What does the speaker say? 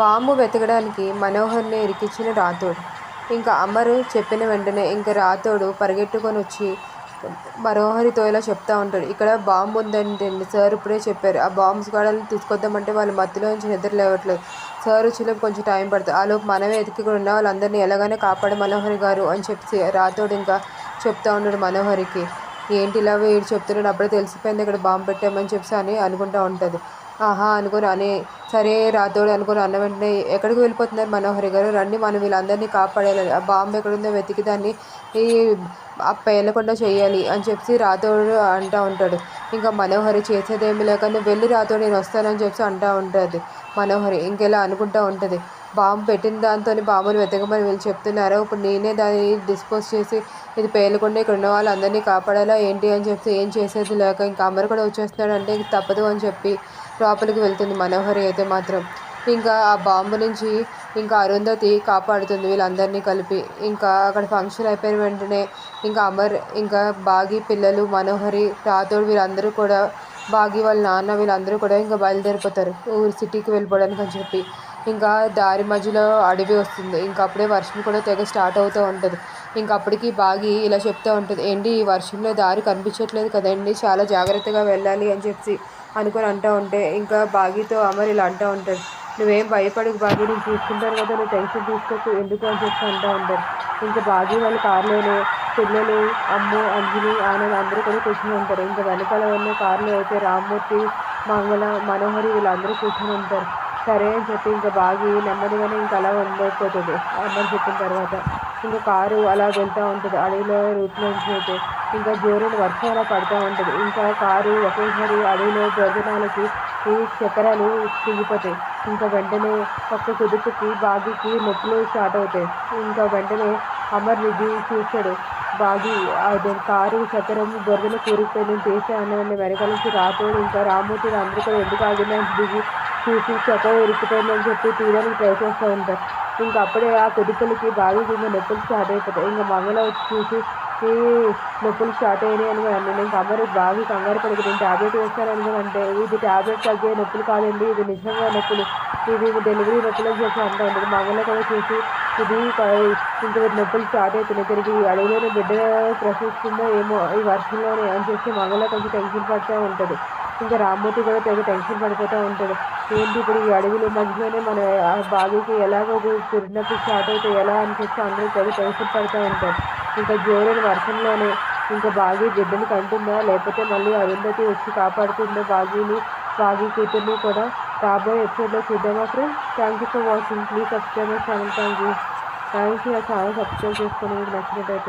Bomb వెతకడానికి మనోహర్ని ఇరికించిన రాథోడ్. ఇంకా అమరు చెప్పిన వెంటనే ఇంకా రాతోడు పరిగెట్టుకొని వచ్చి మనోహరితో ఇలా చెప్తా ఉంటాడు. ఇక్కడ బాంబు ఉందంటండి సార్ ఇప్పుడే చెప్పారు. ఆ బాంబు స్క్వాడ్ని తీసుకొద్దామంటే వాళ్ళు మత్తులోంచి నిద్ర లేవట్లేదు. సార్ వచ్చేలోపు కొంచెం టైం పడుతుంది. ఆలోపు మనమే వెతికి ఉన్న వాళ్ళందరినీ ఎలాగైనా కాపాడు మనోహరి గారు అని చెప్పి రాతోడు ఇంకా చెప్తా ఉన్నాడు మనోహరికి. ఏంటి ఇలా వీడు చెప్తున్నాడు అప్పుడే తెలిసిపోయింది ఇక్కడ బాంబు పెట్టామని చెప్పి అని అనుకుంటా ఉంటుంది. ఆహా అనుకుని అనే సరే రాథోడ్ అనుకుని అన్న వెంటనే ఎక్కడికి వెళ్ళిపోతున్నారు మనోహరి గారు రండి మనం వీళ్ళందరినీ కాపాడాలి ఆ బాంబు ఎక్కడుందో వెతికి దాన్ని ఈ పేలకుండా చేయాలి అని చెప్పి రాతోడు అంటూ ఉంటాడు. ఇంకా మనోహరి చేసేదేమి లేక నువ్వు వెళ్ళి రాతోడు నేను వస్తానని చెప్పి అంటూ ఉంటుంది మనోహరి. ఇంకెలా అనుకుంటూ ఉంటుంది. బాంబు పెట్టిన దాంతో బాంబులు వెతకమని వీళ్ళు చెప్తున్నారు. ఇప్పుడు నేనే దాన్ని డిస్పోజ్ చేసి ఇది పేలకుండా ఇక్కడ ఉన్న వాళ్ళందరినీ కాపాడాలా ఏంటి అని చెప్పి ఏం చేసేది లేక ఇంకా అమర్ కూడా వచ్చేస్తున్నాడు అంటే ఇంక తప్పదు అని చెప్పి లోపలికి వెళ్తుంది మనోహరి అయితే మాత్రం. ఇంకా ఆ బాంబు నుంచి ఇంకా అరుంధతి కాపాడుతుంది వీళ్ళందరినీ కలిపి. ఇంకా అక్కడ ఫంక్షన్ అయిపోయిన వెంటనే ఇంకా అమర్ ఇంకా బాగి పిల్లలు మనోహరి రాథోడ్ వీళ్ళందరూ కూడా బాగి వాళ్ళ నాన్న వీళ్ళందరూ కూడా ఇంకా బయలుదేరిపోతారు ఊరు సిటీకి వెళ్ళిపోవడానికి అని చెప్పి. ఇంకా దారి మధ్యలో అడవి వస్తుంది. ఇంకా అప్పుడే వర్షం కూడా తెగ స్టార్ట్ అవుతూ ఉంటుంది. ఇంకా అప్పటికి బాగి ఇలా చెప్తూ ఉంటుంది. ఏంటి ఈ వర్షంలో దారి కనిపించట్లేదు కదండి చాలా జాగ్రత్తగా వెళ్ళాలి అని చెప్పి అనుకుని అంటూ ఉంటే ఇంకా బాగీతో అమర్ ఇలా అంటూ ఉంటాడు. నువ్వేం భయపడకు బాగీ నేను చూసుకుంటాను కదా నువ్వు టెన్షన్ తీసుకోకు ఎందుకు అని చెప్పి అంటూ ఉంటారు. ఇంకా బాగీ వాళ్ళు కారులోనే పిల్లలు అమ్ము అంజలి ఆనంద్ అందరూ కూడా కూర్చుని ఉంటారు. ఇంకా వెనకాల ఉన్న కారులో అయితే రామ్మూర్తి మంగళ మనోహరి వీళ్ళందరూ కూర్చుని ఉంటారు. సరే అని చెప్పి ఇంకా బాగి నెమ్మదిగానే ఇంకా అలా ఉండిపోతుంది అమ్మని చెప్పిన తర్వాత. ఇంకా కారు అలా వెళ్తూ ఉంటుంది అడవిలో రూట్లో అయితే. ఇంకా జోరును వర్షం అలా పడుతూ ఉంటుంది. ఇంకా కారు ఒకేసారి అడవిలో భోజనాలకి ఈ చక్రాలు తిరిగిపోతాయి. ఇంకా వెంటనే ఒక్క కుదుపుకి బాగికి నొప్పులు స్టార్ట్ అవుతాయి. ఇంకా వెంటనే అమర్ ఇది చూస్తాడు. బాగి అదే కారు చక్రం బొర్రెలు కూరుకుపోయింది తీసే అన్న వెనకాల నుంచి ఇంకా రామూర్తి అందరూ కూడా ఎందుకు ఆగిందని దిగి చూసి చక్రం ఉరికిపోయిందని చెప్పి తీయడానికి ట్రై చేస్తూ ఉంటారు. ఇంకా అప్పుడే ఆ కుదుపులకి బాగికి కింద నొప్పులు స్టార్ట్ అయిపోతాయి. ఇంకా మంగళ వచ్చి చూసి నాకు నొప్పులు స్టార్ట్ అయినాయి అనుకోండి నేను ఇంకా బాగా కంగారు పడికి నేను ట్యాబ్లెట్ వేస్తాను అంటే ఇది టాబ్లెట్ తగ్గే నొప్పులు కాదండి ఇది నిజంగా నొప్పులు ఇది డెలివరీ నొప్పులు అని చెప్పి అంటూ ఉంటుంది. మంగళ కూడా చూసి ఇది ఇంత నొప్పులు స్టార్ట్ అవుతున్నాయి తిరిగి అడవిలోనే బిడ్డ ప్రసవిస్తుందో ఏమో ఈ వర్షంలోనే అని చెప్పి మంగళ కొంచెం టెన్షన్ పడుతూ ఉంటుంది. ఇంకా రామ్మూర్తి కూడా తెగ టెన్షన్ పడిపోతూ ఉంటాడు. ఏంటి ఇప్పుడు ఈ అడవిలో మధ్యలోనే మన బాబుకి ఎలాగో పురినొప్పి స్టార్ట్ అవుతాయి ఎలా అని చెప్పి అందరూ తెగ టెన్షన్ పడుతూ ఉంటారు. ఇంకా జోరైన వర్షంలోనే ఇంకా బాగి బిడ్డని కంటుందా లేకపోతే మళ్ళీ అరుంధతి వచ్చి కాపాడుతుందో బాగీని బాగి కూతుర్ని కూడా రాబోయే ఎపిసోడ్లో చూద్దామా friends thank you for watching please subscribe my channel thank you thank you ఆ ఛానల్ సబ్స్క్రైబ్ చేసుకుని మీకు నచ్చినట్టయితే